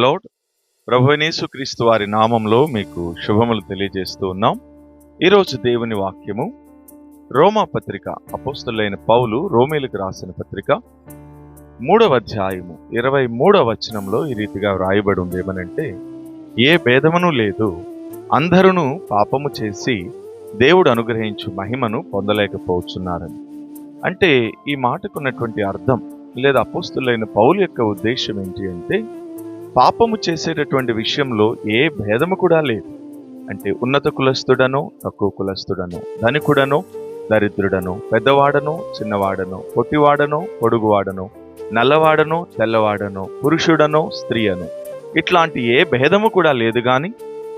Load ప్రభునేసు క్రీస్తు వారి నామంలో మీకు శుభములు తెలియజేస్తూ ఉన్నాం. ఈరోజు దేవుని వాక్యము రోమా పత్రిక అపోస్తులైన పౌలు రోమేలకు రాసిన పత్రిక మూడవ అధ్యాయము ఇరవై మూడవ వచనంలో ఈ రీతిగా వ్రాయబడి ఉంది. ఏమనంటే ఏ భేదమును లేదు అందరూ పాపము చేసి దేవుడు అనుగ్రహించు మహిమను పొందలేకపోతున్నారని అంటే ఈ మాటకున్నటువంటి అర్థం లేదా అపోస్తులైన పౌలు యొక్క ఉద్దేశం ఏంటి అంటే పాపము చేసేటటువంటి విషయంలో ఏ భేదము కూడా లేదు. అంటే ఉన్నత కులస్తుడనో తక్కువ కులస్తుడనో ధనికుడనో దరిద్రుడనో పెద్దవాడనో చిన్నవాడనో పొట్టివాడనో పొడుగువాడనో నల్లవాడనో తెల్లవాడనో పురుషుడనో స్త్రీయను. ఇట్లాంటి ఏ భేదము కూడా లేదు గాని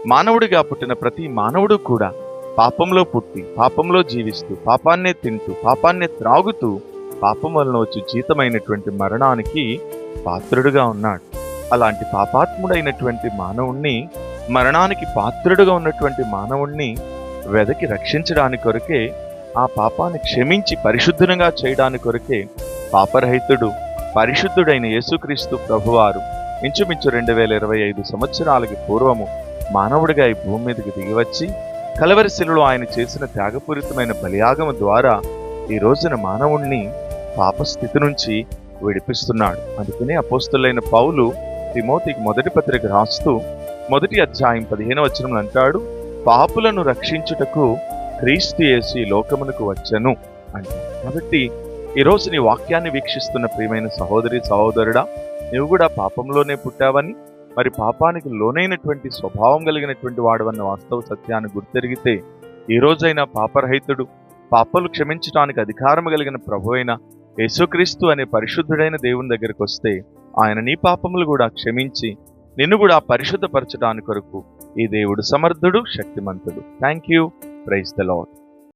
మానవుడిగా పుట్టిన ప్రతి మానవుడు కూడా పాపంలో పుట్టి పాపంలో జీవిస్తూ పాపాన్నే తింటూ పాపాన్నే త్రాగుతూ పాపం వలన వచ్చి జీతమైనటువంటి మరణానికి పాత్రుడుగా ఉన్నాడు. అలాంటి పాపాత్ముడైనటువంటి మానవుణ్ణి మరణానికి పాత్రుడుగా ఉన్నటువంటి మానవుణ్ణి వెదకి రక్షించడానికి కొరకే ఆ పాపాన్ని క్షమించి పరిశుద్ధంగా చేయడానికి కొరకే పాపరహితుడు పరిశుద్ధుడైన యేసుక్రీస్తు ప్రభువారు ఇంచుమించు రెండు వేల ఇరవై ఐదు సంవత్సరాలకి పూర్వము మానవుడిగా ఈ భూమి మీదకి దిగివచ్చి కలవరిశిలలో ఆయన చేసిన త్యాగపూరితమైన బలియాగము ద్వారా ఈ రోజున మానవుణ్ణి పాపస్థితి నుంచి విడిపిస్తున్నాడు. అందుకనే అపోస్తులైన పౌలు తిమోతికి మొదటి పత్రిక రాస్తూ మొదటి అధ్యాయం పదిహేను వచనంలో అంటాడు పాపులను రక్షించుటకు క్రీస్తు యేసు లోకమునకు వచ్చను. అంటే కాబట్టి ఈరోజు నీ వాక్యాన్ని వీక్షిస్తున్న ప్రియమైన సహోదరి సహోదరుడా నువ్వు కూడా పాపంలోనే పుట్టావని మరి పాపానికి లోనైనటువంటి స్వభావం కలిగినటువంటి వాడవన్న వాస్తవ సత్యాన్ని గుర్తెరిగితే ఈ రోజైనా పాపరహితుడు పాపలు క్షమించడానికి అధికారం కలిగిన ప్రభు యేసుక్రీస్తు అనే పరిశుద్ధుడైన దేవుని దగ్గరికి వస్తే ఆయన నీ పాపములు కూడా క్షమించి నిన్ను కూడా పరిశుద్ధపరచడానికి కొరకు ఈ దేవుడు సమర్థుడు శక్తిమంతుడు. Thank you praise the lord